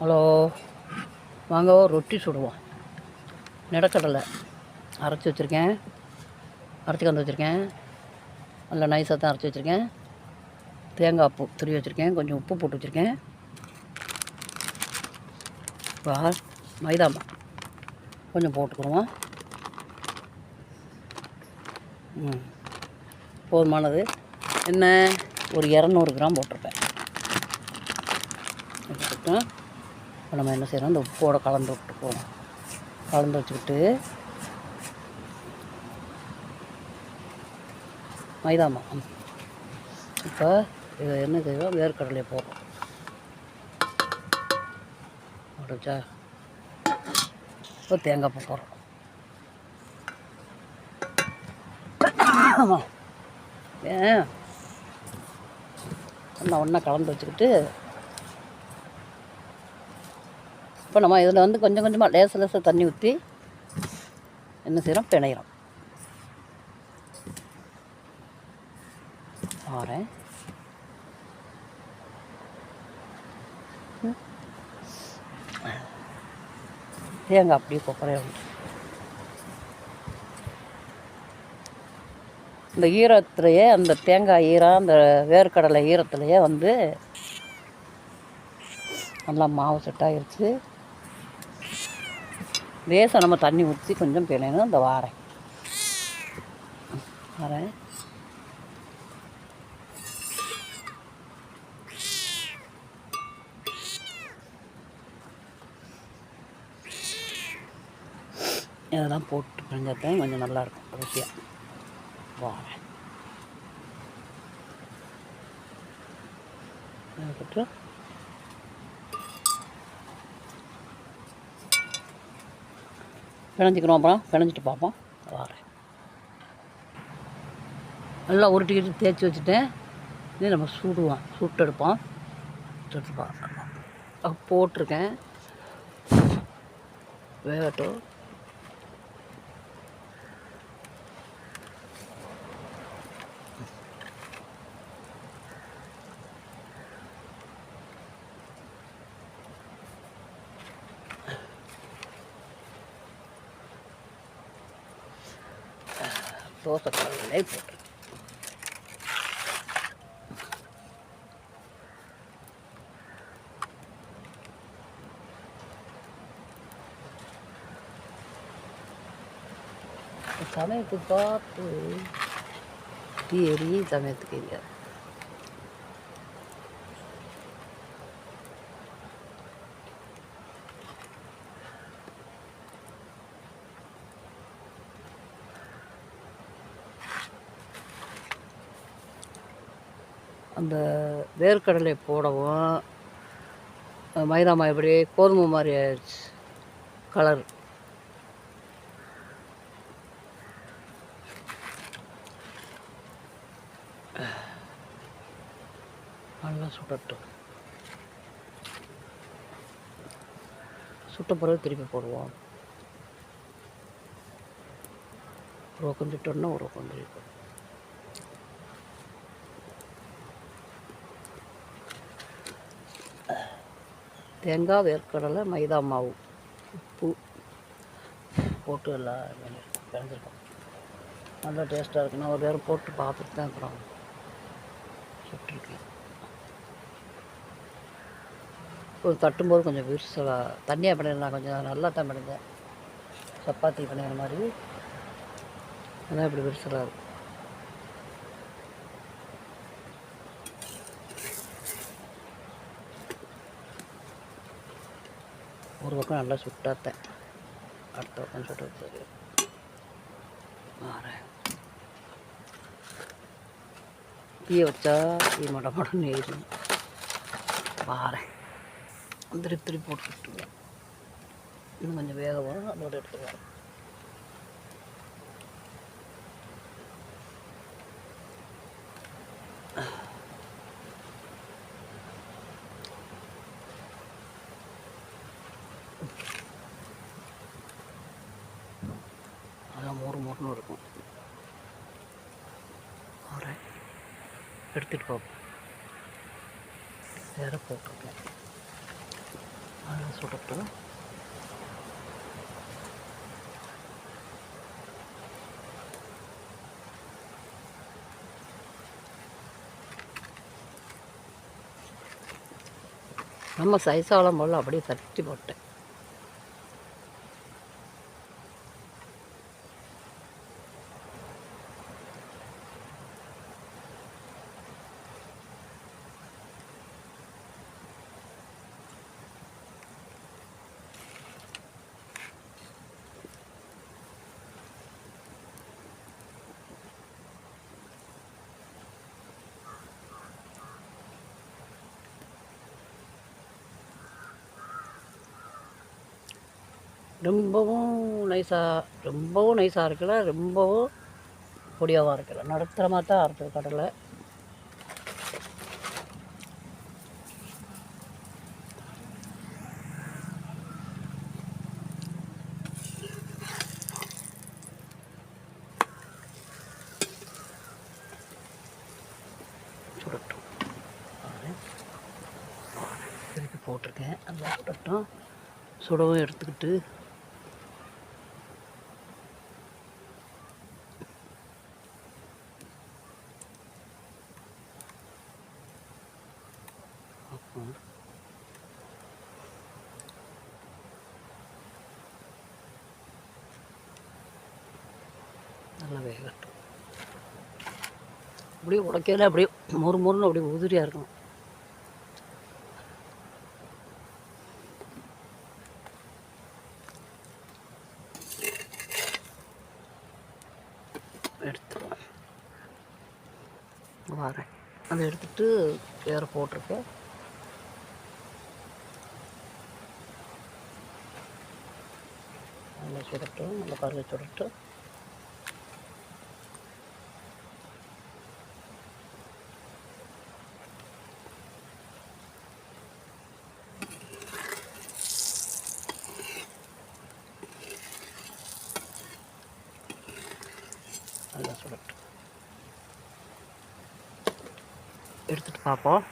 Hello. வாங்க ரொட்டி சுடுவோம். நிலக்கடலை அரைச்சி வச்சுருக்கேன். அரைச்சி கந்து வச்சுருக்கேன். நல்லா நைஸாக தான் அரைச்சி வச்சுருக்கேன். தேங்காய் பூ துருவி வச்சுருக்கேன். கொஞ்சம் உப்பு போட்டு வச்சுருக்கேன். வா மைதாமா கொஞ்சம் போட்டுக்குருவோம் ம். போதுமானது. என்ன? ஒரு இரநூறு கிராம் போட்டிருப்பேன். இப்போ நம்ம என்ன செய்கிறோம் இந்த உப்போடு கலந்து விட்டுக்குவோம். கலந்து வச்சுக்கிட்டு மைதாமா இப்போ இது என்ன செய்வோம் வேர்க்கடலையை போடுறோம். போட்டுச்சா இப்போ தேங்காய் பூ போடுறோம். ஆமாம் ஏன்? ஒன்றா ஒன்றா கலந்து வச்சுக்கிட்டு இப்போ நம்ம இதில் வந்து கொஞ்சம் கொஞ்சமாக லேச லேசாக தண்ணி ஊற்றி என்ன செய்கிறோம்? பிணையிறோம் பாரேன் தேங்காய் அப்படியே கொப்பரையாக உண்டு இந்த ஈரத்துலையே அந்த தேங்காய் ஈரம் அந்த வேர்க்கடலை ஈரத்துலையே வந்து நல்லா மாவு செட்டாகிருச்சு லேசாக நம்ம தண்ணி ஊற்றி கொஞ்சம் பிணையணும் இந்த வாரேன் வரேன் இதெல்லாம் போட்டு பிணைஞ்சாத்தான் கொஞ்சம் நல்லாயிருக்கும் ருசியாக வாரேன் அதுக்கப்புறம் பிணைஞ்சிக்கிறோம் அப்புறம் பிணைஞ்சிட்டு பார்ப்போம். வாரேன். நல்லா உருட்டிக்கிட்டு தேய்ச்சி வச்சுட்டேன் இது நம்ம சுடுவோம். சுட்டு எடுப்போம். சுட்டு பார்க்கலாம் போட்டிருக்கேன். வேகட்டும். そうそう食べる。ザメってバーッとピエリーザメってるや。அந்த வேர்க்கடலை போடவும் மைதா மாவு கோதுமை மாதிரி ஆயிடுச்சு கலர் நல்லா சுடட்டும் சுட்ட பிறகு திருப்பி போடுவோம். ஒரு பக்கம் சுட்டோன்னா ஒரு பக்கம் தேங்காய் வேர்க்கடலை மைதா மாவு. உப்பு போட்டு எல்லாம் கலந்துருக்கோம் நல்லா டேஸ்ட்டாக இருக்கு. நான் ஒரு நேரம் போட்டு பார்த்துட்டு தான் இருக்கிறோம். சுட்டிருக்கேன். ஒரு தட்டும்போது கொஞ்சம் விரிசலாக தண்ணியாக பண்ணிடலாம். கொஞ்சம் நல்லா தான் பண்ணியிருந்தேன். சப்பாத்தி பண்ணிடுற மாதிரி. அதான் இப்படி விரிசலாக இருக்கும் ஒரு பக்கம் நல்லா சுட்டாத்தேன் அடுத்த பக்கம் சுட்டு சரி தீய வச்சா தீ மட மடன்னு ஏறி வாரேன் திருப்பி திருப்பி போட்டு சுட்டுவேன் இன்னும் கொஞ்சம் வேக வரும் அதோட எடுத்து வரேன் அதான் இருக்கும். வரேன் எடுத்துகிட்டு பார்ப்போம் வேறு போட்டிருக்கேன். சுடட்டும் நம்ம சைஸாவளம் போல் அப்படியே தட்டி போட்டேன். ரொம்பவும் நைஸாக ரொம்பவும் நைஸாக இருக்கல ரொம்பவும் பொடியாக இருக்கல. நடுத்தரமாக தான் அறுத்தது கடலை. சுடட்டும். திருப்பி போட்டிருக்கேன். அதெல்லாம் சுடட்டும். சுடவும் எடுத்துக்கிட்டு நல்லா வேகட்டும். அப்படியே உடைக்கல அப்படியே மொறு மொறுன்னு அப்படியே உதிரியாக இருக்கணும். எடுத்துருவேன். வரேன். அதை எடுத்துட்டு வேறு போட்டிருக்கேன். நல்லா சுடட்டும் நல்லா கருவை சுருட்டும் நல்லா சுருட்டும் எடுத்துட்டு பார்ப்போம்